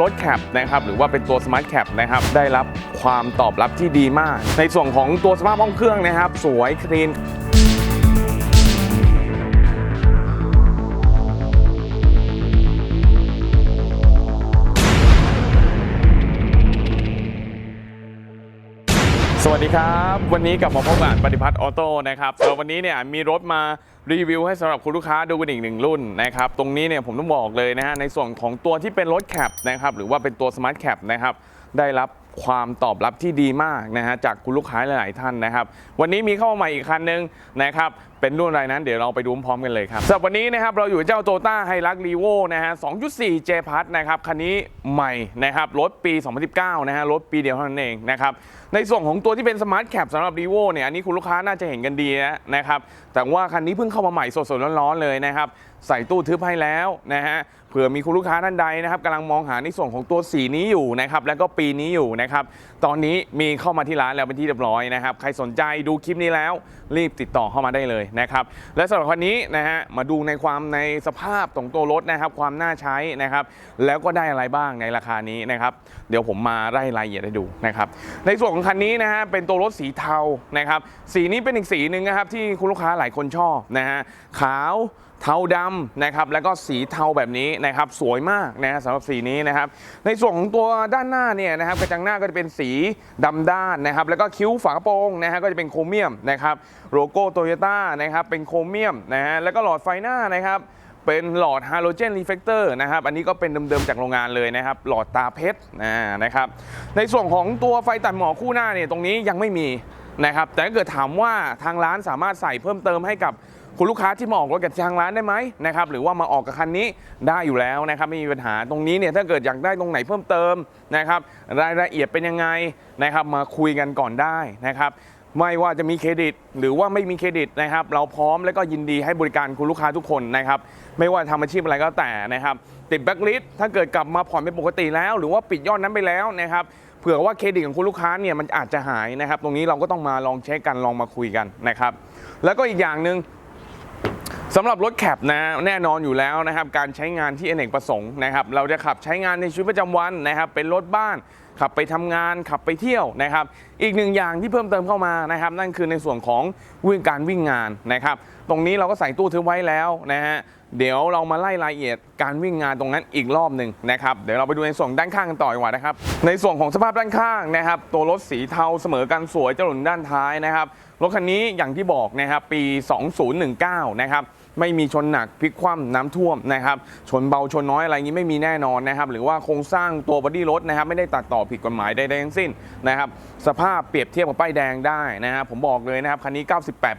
รถแคปนะครับหรือว่าเป็นตัว Smart Cap นะครับได้รับความตอบรับที่ดีมาก ในส่วนของตัวสภาพห้องเครื่องนะครับ สวยคลีนสวัสดีครับ วันนี้กลับมาพบกับปฏิพัฒน์ออโต้นะครับแล้ววันนี้เนี่ยมีรถมา รีวิวให้สำหรับคุณลูกค้าดูกันอีกหนึ่งรุ่นนะครับตรงนี้เนี่ยผมต้องบอกเลยนะฮะในส่วนของตัวที่เป็นรถแคปนะครับหรือว่าเป็นตัวสมาร์ทแคปนะครับได้รับ ความตอบรับที่ดีมากนะฮะจากคุณลูกค้าหลายๆท่านนะครับ วันนี้มีเข้ามาใหม่อีกคันหนึงนะครับเป็นรุ่นอะไรนั้นเดี๋ยวเราไปดูพร้อมกันเลยครับสำหรับวันนี้นะครับเราอยู่กับเจ้าโตต้าไฮรักรีโวนะฮะ 2.4 J p a s นะครับคันนี้ใหม่นะครับรถปี 2019 นะฮะรถปีเดียวเท่านั้นเองนะครับในส่วนของตัวที่เป็น Smart Cap สำหรับ r ีโวเนี่ยอันนี้คุณลูกค้าน่าจะเห็นกันดีนะครับแต่ว่าคันนี้เพิ่งเข้ามาใหม่สดๆร้อนๆเลยนะครับใส่ตู้ทึบให้แล้วนะฮะ เผื่อมีคุณลูกค้าท่านใดนะครับกำลังมองหาในส่วนของตัวสีนี้อยู่นะครับแล้วก็ปีนี้อยู่นะครับตอนนี้มีเข้ามาที่ร้านแล้วเป็นที่เรียบร้อยนะครับใครสนใจดูคลิปนี้แล้วรีบติดต่อเข้ามาได้เลยนะครับและสำหรับคันนี้นะฮะมาดูในความในสภาพของตัวรถนะครับความน่าใช้นะครับแล้วก็ได้อะไรบ้างในราคานี้นะครับเดี๋ยวผมมาไล่รายละเอียดให้ดูนะครับในส่วนของคันนี้นะฮะเป็นตัวรถสีเทานะครับสีนี้เป็นอีกสีหนึ่งนะครับที่คุณลูกค้าหลายคนชอบนะฮะขาว เทาดำนะครับแล้วก็สีเทาแบบนี้นะครับสวยมากนะฮะสำหรับสีนี้นะครับในส่วนของตัวด้านหน้าเนี่ยนะครับกระจังหน้าก็จะเป็นสีดำด้านนะครับแล้วก็คิ้วฝากระโปรงนะฮะก็จะเป็นโครเมียมนะครับโลโก้โตโยต้านะครับเป็นโครเมียมนะฮะแล้วก็หลอดไฟหน้านะครับเป็นหลอดฮาโลเจนรีเฟกเตอร์นะครับ อันนี้ก็เป็นเดิมๆจากโรงงานเลยนะครับ หลอดตาเพชรนะนะครับ ในส่วนของตัวไฟตัดหมอกคู่หน้าเนี่ยตรงนี้ยังไม่มีนะครับ แต่ถ้าเกิดถามว่าทางร้านสามารถใส่เพิ่มเติมให้กับ คุณลูกค้าที่มาออกรถกับทางร้านได้ไหมนะครับหรือว่ามาออกกับคันนี้ได้อยู่แล้วนะครับไม่มีปัญหาตรงนี้เนี่ยถ้าเกิดอยากได้ตรงไหนเพิ่มเติมนะครับรายละเอียดเป็นยังไงนะครับมาคุยกันก่อนได้นะครับไม่ว่าจะมีเครดิตหรือว่าไม่มีเครดิตนะครับเราพร้อมและก็ยินดีให้บริการคุณลูกค้าทุกคนนะครับไม่ว่าทำอาชีพอะไรก็แต่นะครับติดแบ็กลิสถ้าเกิดกลับมาผ่อนเป็นปกติแล้ว หรือว่าปิดยอดนั้นไปแล้วนะครับเผื่อว่าเครดิตของคุณลูกค้าเนี่ยมันอาจจะหายนะครับตรงนี้เราก็ต้องมาลองเช็คกันลองมาคุยกันนะครับแล้วก็อีกอย่างหนึ่ง สำหรับรถแคปนะแน่นอนอยู่แล้วนะครับการใช้งานที่อเนกประสงค์นะครับเราจะขับใช้งานในชีวิตประจำวันนะครับเป็นรถบ้าน ขับไปทำงานขับไปเที่ยวนะครับอีกหนึ่งอย่างที่เพิ่มเติมเข้ามานะครับนั่นคือในส่วนของวิ่งการวิ่งงานนะครับตรงนี้เราก็ใส่ตู้ทึบไว้แล้วนะฮะเดี๋ยวเรามาไล่รายละเอียดการวิ่งงานตรงนั้นอีกรอบหนึ่งนะครับเดี๋ยวเราไปดูในส่วนด้านข้างกันต่อดีกว่านะครับในส่วนของสภาพด้านข้างนะครับตัวรถสีเทาเสมอกันสวยเจ้าหนุนด้านท้ายนะครับรถคันนี้อย่างที่บอกนะครับปี 2019 นะครับ ไม่มีชนหนักพลิกคว่ำน้ำท่วมนะครับชนเบาชนน้อยอะไรอย่างนี้ไม่มีแน่นอนนะครับหรือว่าโครงสร้างตัวบอดี้รถนะครับไม่ได้ตัดต่อผิดกฎหมายใดๆทั้งสิ้นนะครับสภาพเปรียบเทียบกับป้ายแดงได้นะครับผมบอกเลยนะครับคันนี้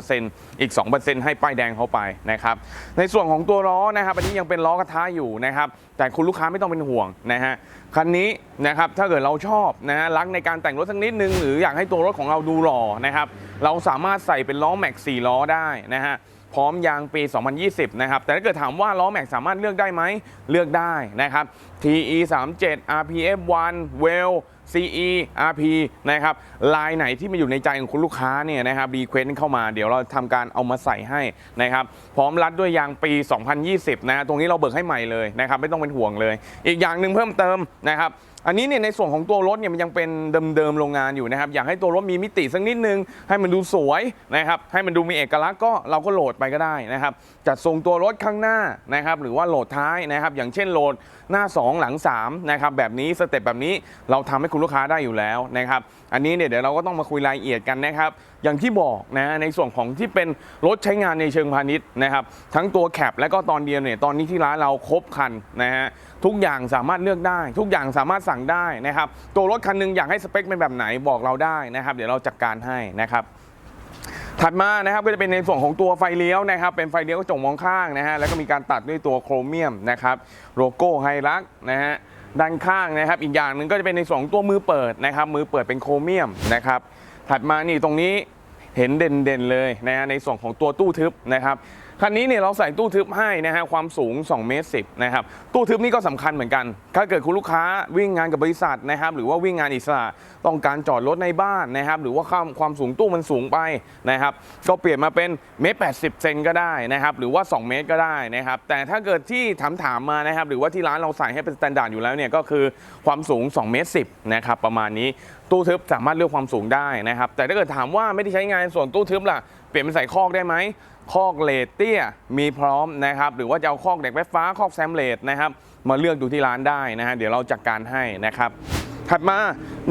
98%อีก 2%ให้ป้ายแดงเขาไปนะครับในส่วนของตัวล้อนะครับอันนี้ยังเป็นล้อกระทะอยู่นะครับแต่คุณลูกค้าไม่ต้องเป็นห่วงนะฮะคันนี้นะครับถ้าเกิดเราชอบนะฮะรักในการแต่งรถสักนิดนึง หรืออยากให้ตัวรถของเราดูหล่อนะครับเราสามารถใส่เป็นล้อแม็ก4ล้อได้นะฮะ พร้อมยางปี 2020 นะครับ แต่ถ้าเกิดถามว่าล้อแม็กสามารถเลือกได้ไหม เลือกได้นะครับ TE 37 RPF 1 Well CE RP นะครับลายไหนที่มาอยู่ในใจของคุณลูกค้าเนี่ยนะครับรีเควสเข้ามาเดี๋ยวเราทำการเอามาใส่ให้นะครับ พร้อมรัดด้วยยางปี 2020 นะ ตรงนี้เราเบิกให้ใหม่เลยนะครับ ไม่ต้องเป็นห่วงเลย อีกอย่างหนึ่งเพิ่มเติมนะครับ อันนี้เนี่ยในส่วนของตัวรถเนี่ยมันยังเป็นเดิมๆโรงงานอยู่นะครับอยากให้ตัวรถมีมิติสักนิดนึง ให้มันดูสวยนะครับให้มันดูมีเอกลักษณ์ก็เราก็โหลดไปก็ได้นะครับจัดทรงตัวรถข้างหน้านะครับหรือว่าโหลดท้ายนะครับอย่างเช่นโหลดหน้า 2 หลัง3นะครับแบบนี้สเต็ปแบบนี้เราทำให้คุณลูกค้าได้อยู่แล้วนะครับอันนี้เนี่ยเดี๋ยวเราก็ต้องมาคุยรายละเอียดกันนะครับอย่างที่บอกนะในส่วนของที่เป็นรถใช้งานในเชิงพาณิชย์นะครับทั้งตัวแคปและก็ตอนเดียวเนี่ยตอนนี้ที่ร้านเราครบคันนะฮะทุกอย่างสามารถเลือกได้ ทุกอย่างสามารถสั่งได้นะครับ ตัวรถคันหนึงอยากให้สเปคเป็นแบบไหนบอกเราได้นะครับ เดี๋ยวเราจัดการให้นะครับถัดมานะครับก็จะเป็นในส่วนของตัวไฟเลี้ยวนะครับ เป็นไฟเลี้ยวกระจกมองข้างนะฮะแล้วก็มีการตัดด้วยตัวโครเมียมนะครับโลโก้ไฮรักนะฮะด้านข้างนะครับ อีกอย่างหนึ่งก็จะเป็นในส่วนของตัวมือเปิดนะครับ มือเปิดเป็นโครเมียมนะครับ ถัดมานี่ตรงนี้เห็นเด่นๆเลยนะฮะในส่วนของตัวตู้ทึบนะครับ คันนี้เนี่ยเราใส่ตู้ทึบให้นะฮะความสูง2เมตร10นะครับตู้ทึบนี่ก็สำคัญเหมือนกัน ถ้าเกิดคุณลูกค้าวิ่งงานกับบริษัทนะครับหรือว่าวิ่งงานอิสระต้องการจอดรถในบ้านนะครับหรือว่าความความสูงตู้มันสูงไปนะครับก็เปลี่ยนมาเป็นเมตรแปดสิบเซนก็ได้นะครับหรือว่า 2 เมตรก็ได้นะครับแต่ถ้าเกิดที่ถามถามมานะครับหรือว่าที่ร้านเราใส่ให้เป็นสแตนดาร์ดอยู่แล้วเนี่ยก็คือความสูง2เมตร10นะครับประมาณนี้ตู้ทึบสามารถเลือกความสูงได้นะครับแต่ถ้าเกิดถามว่าไม่ได้ใช้งานส่วนตู้ทึบล่ะเปลี่ยนเป็นใส่คอกได้ไหมคอกเลดเตี้ยมีพร้อมนะครับ หรือว่าจะเอาคอกเด็กไฟฟ้าคอกแซมเลดนะครับ มาเลือกดูที่ร้านได้นะฮะเดี๋ยวเราจัดการให้นะครับถัดมา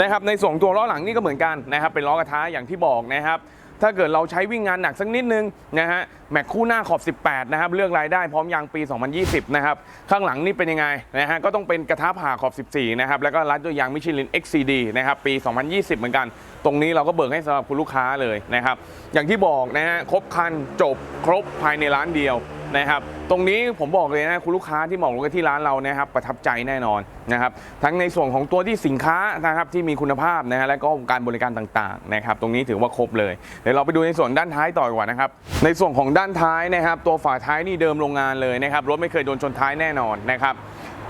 นะครับในส่วนของตัวล้อหลังนี่ก็เหมือนกันนะครับเป็นล้อกระทะอย่างที่บอกนะครับ ถ้าเกิดเราใช้วิ่งงานหนักสักนิดนึงนะฮะแม็กคู่หน้าขอบ 18 นะครับ เลือกรายได้พร้อมยางปี 2020 นะครับ ข้างหลังนี่เป็นยังไงนะฮะก็ต้องเป็นกระทะผ่าขอบ 14 นะครับ แล้วก็รัดด้วยยางมิชลิน XCD นะครับ ปี 2020 เหมือนกัน ตรงนี้เราก็เบิกให้สำหรับคุณลูกค้าเลยนะครับ อย่างที่บอกนะฮะครบคันจบครบภายในร้านเดียว นะครับ ตรงนี้ผมบอกเลยนะคุณลูกค้าที่มองลงที่ร้านเรานะครับประทับใจแน่นอนนะครับ ทั้งในส่วนของตัวที่สินค้านะครับที่มีคุณภาพนะฮะและก็การบริการต่างๆนะครับ ตรงนี้ถือว่าครบเลยเดี๋ยวเราไปดูในส่วนด้านท้ายต่อดีกว่านะครับ ในส่วนของด้านท้ายนะครับ ตัวฝาท้ายนี่เดิมโรงงานเลยนะครับรถไม่เคยโดนชนท้ายแน่นอนนะครับ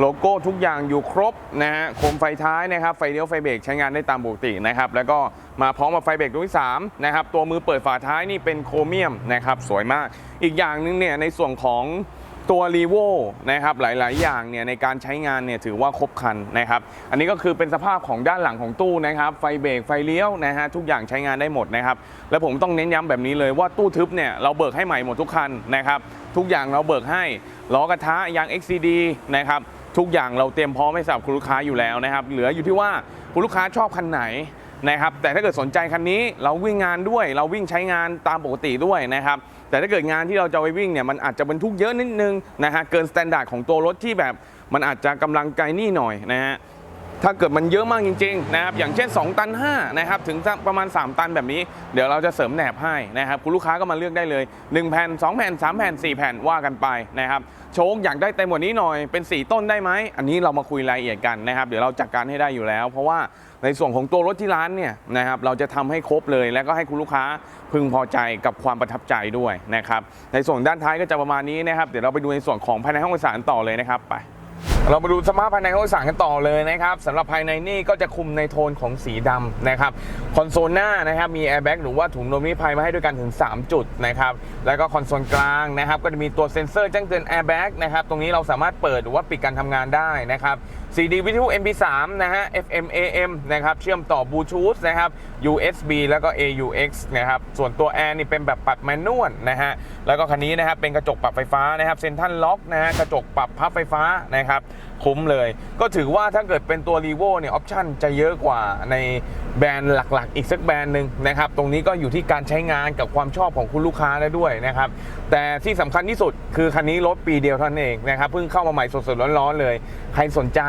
โลโก้ทุกอย่างอยู่ครบนะฮะโคมไฟท้ายนะครับ ไฟเลี้ยวไฟเบรกใช้งานได้ตามปกตินะครับ แล้วก็มาพร้อมกับไฟเบรกตัวที่3นะครับ ตัวมือเปิดฝาท้ายนี่เป็นโครเมียมนะครับ สวยมาก อีกอย่างหนึงเนี่ยในส่วนของตัวรีโวนะครับหลาย ๆ อย่างเนี่ยในการใช้งานเนี่ยถือว่าครบครันนะครับ อันนี้ก็คือเป็นสภาพของด้านหลังของตู้นะครับ ไฟเบรกไฟเลี้ยวนะฮะทุกอย่างใช้งานได้หมดนะครับ และผมต้องเน้นย้ำแบบนี้เลยว่าตู้ทึบเนี่ยเราเบิกให้ใหม่หมดทุกคันนะครับ ทุกอย่างเราเบิกให้ล้อกระทะยาง XCD นะครับ ทุกอย่างเราเตรียมพร้อมให้สำหรับคุณลูกค้าอยู่แล้วนะครับ เหลืออยู่ที่ว่าคุณลูกค้าชอบคันไหนนะครับ แต่ถ้าเกิดสนใจคันนี้เราวิ่งงานด้วย เราวิ่งใช้งานตามปกติด้วยนะครับ แต่ถ้าเกิดงานที่เราจะไปวิ่งเนี่ยมันอาจจะบรรทุกเยอะนิดนึงนะฮะเกินมาตรฐานของตัวรถที่แบบมันอาจจะกำลังไกลนี่หน่อยนะฮะ ถ้าเกิดมันเยอะมากจริงๆนะครับอย่างเช่น 2 ตัน5นะครับถึงประมาณ 3 ตันแบบนี้ เดี๋ยวเราจะเสริมแหนบให้นะครับคุณลูกค้าก็มาเลือกได้เลย 1 แผ่น 2 แผ่น 3 แผ่น 4 แผ่นว่ากันไปนะครับโชคอยากได้เต็มกว่านี้หน่อยเป็น 4 ต้นได้ไหม อันนี้เรามาคุยรายละเอียดกันนะครับเดี๋ยวเราจัดการให้ได้อยู่แล้ว เพราะว่าในส่วนของตัวรถที่ร้านเนี่ยนะครับเราจะทำให้ครบเลย แล้วก็ให้คุณลูกค้าพึงพอใจกับความประทับใจด้วยนะครับในส่วนด้านท้ายก็จะประมาณนี้นะครับเดี๋ยวเราไปดูในส่วนของภายในห้องโดยสารต่อเลยนะครับไป เรามาดูสภาพภายในห้องโดยสารกันต่อเลยนะครับสำหรับภายในนี่ก็จะคุมในโทนของสีดำนะครับคอนโซลหน้านะครับมีแอร์แบ็กหรือว่าถุงลมนิรภัยมาให้ด้วยกันถึง 3 จุดนะครับแล้วก็คอนโซลกลางนะครับก็จะมีตัวเซ็นเซอร์แจ้งเตือนแอร์แบ็กนะครับตรงนี้เราสามารถเปิดหรือว่าปิดการทำงานได้นะครับ CD วิทยุ MP3 นะฮะ FM AM นะครับ เชื่อมต่อบลูทูธนะครับ USB แล้วก็ AUX นะครับ ส่วนตัวแอร์นี่เป็นแบบปรับแมนนวลนะฮะ แล้วก็คันนี้นะครับเป็นกระจกปรับไฟฟ้านะครับเซ็นทรัลล็อกนะฮะ กระจกปรับพับไฟฟ้านะครับ คุ้มเลย ก็ถือว่าถ้าเกิดเป็นตัว r e v o เนี่ยออปชั่นจะเยอะกว่าในแบรนด์หลักๆ อีกสักแบรนด์หนึ่งนะครับ ตรงนี้ก็อยู่ที่การใช้งานกับความชอบของคุณลูกค้าแล้วด้วยนะครับ แต่ที่สำคัญที่สุดคือคันนี้รถปีเดียวเท่านั้นเองนะครับเพิ่งเข้ามาใหม่สดๆร้อนๆเลย ใครสนใจ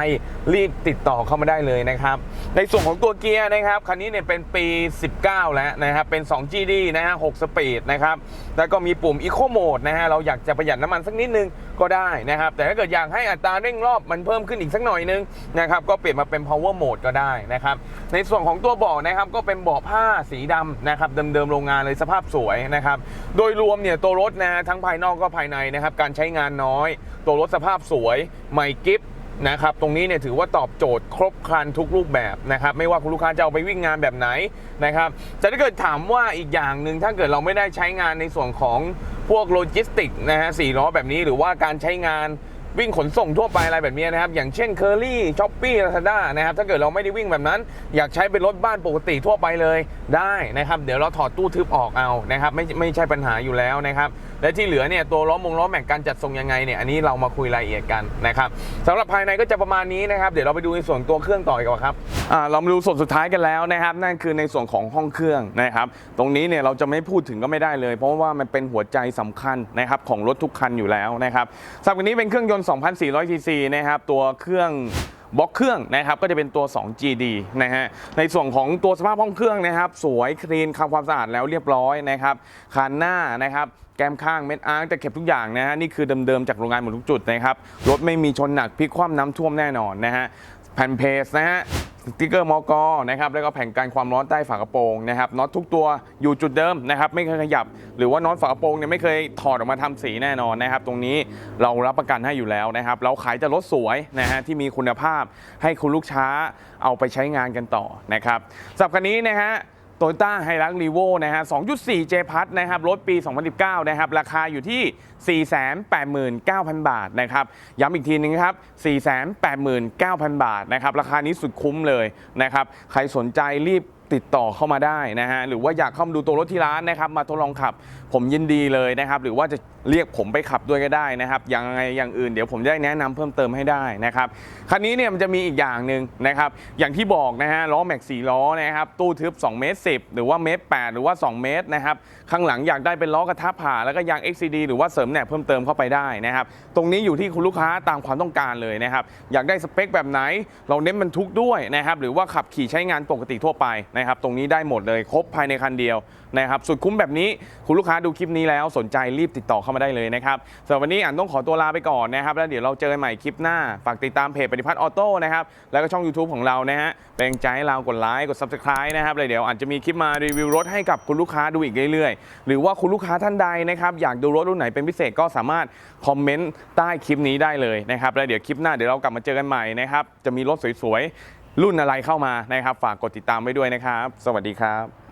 รีบติดต่อเข้ามาได้เลยนะครับ ในส่วนของตัวเกียร์นะครับคันนี้เนี่ยเป็นปี 19 แล้วนะครับเป็น 2 GD นะฮะ6สปีดนะครับ แล้วก็มีปุ่ม Eco Mode นะฮะเราอยากจะประหยัดน้ำมันสักนิดนึงก็ได้นะครับ แต่ถ้าเกิดอยากให้อัตราเร่งรอบมันเพิ่มขึ้นอีกสักหน่อยนึงนะครับก็เปลี่ยนมาเป็น Power Mode ก็ได้นะครับในส่วนของตัวเบาะนะครับก็เป็นเบาะผ้าสีดำนะครับเดิมๆโรงงานเลยสภาพสวยนะครับโดยรวมเนี่ยตัวรถนะทั้งภายนอกก็ภายในนะครับการใช้งานน้อย ตัวรถสภาพสวยใหม่กิฟ นะครับตรงนี้เนี่ยถือว่าตอบโจทย์ครบครันทุกรูปแบบนะครับไม่ว่าคุณลูกค้าจะเอาไปวิ่งงานแบบไหนนะครับแต่ถ้าเกิดถามว่าอีกอย่างหนึ่งถ้าเกิดเราไม่ได้ใช้งานในส่วนของพวกโลจิสติกนะฮะสี่ล้อแบบนี้หรือว่าการใช้งานวิ่งขนส่งทั่วไปอะไรแบบนี้นะครับ อย่างเช่นเคอรี่ช้อปปี้ลาซาด้านะครับ ถ้าเกิดเราไม่ได้วิ่งแบบนั้น อยากใช้เป็นรถบ้านปกติทั่วไปเลยได้นะครับ เดี๋ยวเราถอดตู้ทึบออกเอานะครับ ไม่ไม่ใช่ปัญหาอยู่แล้วนะครับ และที่เหลือเนี่ยตัวล้อมงล้อแม็กการจัดทรงยังไงเนี่ยอันนี้เรามาคุยรายละเอียดกันนะครับสำหรับภายในก็จะประมาณนี้นะครับเดี๋ยวเราไปดูในส่วนตัวเครื่องต่ออีกว่าครับอ่าเรามาดูส่วนสุดท้ายกันแล้วนะครับ นั่นคือในส่วนของห้องเครื่องนะครับ ตรงนี้เนี่ยเราจะไม่พูดถึงก็ไม่ได้เลย เพราะว่ามันเป็นหัวใจสำคัญนะครับของรถทุกคันอยู่แล้วนะครับสำหรับวันนี้เป็นเครื่องยนต์ 2,400 cc นะครับตัวเครื่อง บล็อกเครื่องนะครับก็จะเป็นตัว 2GD นะฮะในส่วนของตัวสภาพห้องเครื่องนะครับ สวยคลีนทำความสะอาดแล้วเรียบร้อยนะครับคันหน้านะครับแก้มข้างเม็ดอาร์จะเก็บทุกอย่างนะฮะนี่คือเดิมๆจากโรงงานหมดทุกจุดนะครับรถไม่มีชนหนักพลิกคว่ำน้ำท่วมแน่นอนนะฮะแผ่นเพสนะฮะ สติ๊กเกอร์มอกอนะครับแล้วก็แผงกันความร้อนใต้ฝากระโปรงนะครับน็อตทุกตัวอยู่จุดเดิมนะครับไม่เคยขยับ หรือว่าน็อตฝากระโปรงเนี่ยไม่เคยถอดออกมาทำสีแน่นอนนะครับ ตรงนี้เรารับประกันให้อยู่แล้วนะครับ เราขายแต่รถสวยนะฮะที่มีคุณภาพให้คุณลูกช้าเอาไปใช้งานกันต่อนะครับสำหรับคันนี้นะฮะ โตโยต้าไฮรักรีโวนะฮะ 2.4 J พัทนะครับ รถปี 2019 นะครับ ราคาอยู่ที่ 489,000 บาทนะครับ ย้ำอีกทีนึงครับ 489,000 บาทนะครับ ราคานี้สุดคุ้มเลยนะครับ ใครสนใจรีบ ติดต่อเข้ามาได้นะฮะหรือว่าอยากเข้ามาดูตัวรถที่ร้านนะครับมาทดลองขับผมยินดีเลยนะครับหรือว่าจะเรียกผมไปขับด้วยก็ได้นะครับอยังไงอย่างอื่นเดี๋ยวผมจะได้แนะนำเพิ่มเติมให้ได้นะครับคันนี้เนี่ยมันจะมีอีกอย่างหนึ่งนะครับอย่างที่บอกนะฮะล้อแม็กสี่ล้อนะครับตู้ทึบ2เมตร10 หรือว่าเมตร8หรือว่า 2 เมตรนะครับข้างหลังอยากได้เป็นล้อกระทะผ่าแล้วก็ยาง XCD หรือว่าเสริมแหนบเพิ่มเติมเข้าไปได้นะครับตรงนี้อยู่ที่คุณลูกค้าตามความต้องการเลยนะครับอยากได้สเปคแบบไหน เราเน้นบรรทุกด้วยนะครับหรือว่าขับขี่ใช้งานปกติทั่วไปนะครับตรงนี้ได้หมดเลยครบภายในคันเดียวนะครับสุดคุ้มแบบนี้คุณลูกค้าดูคลิปนี้แล้วสนใจรีบติดต่อเข้ามาได้เลยนะครับสำหรับวันนี้อ่านต้องขอตัวลาไปก่อนนะครับแล้วเดี๋ยวเราเจอกันใหม่คลิปหน้าฝากติดตามเพจปฏิพัฒน์ออโต้นะครับแล้วก็ช่อง YouTube ของเรานะฮะเป็นกำลังใจให้เรากดไลค์กด Subscribe นะครับเลยเดี๋ยวอาจจะมีคลิปมารีวิวรถให้กับคุณลูกค้าดูอีกเรื่อยๆ หรือว่าคุณลูกค้าท่านใดนะครับอยากดูรถรุ่นไหนเป็นพิเศษก็สามารถคอมเมนต์ใต้คลิปนี้ได้เลยนะครับแล้วเดี๋ยวคลิปหน้าเดี๋ยวเรากลับมาเจอกันใหม่นะครับจะมีรถสวยๆ รุ่นอะไรเข้ามานะครับ ฝากกดติดตามไว้ด้วยนะครับ สวัสดีครับ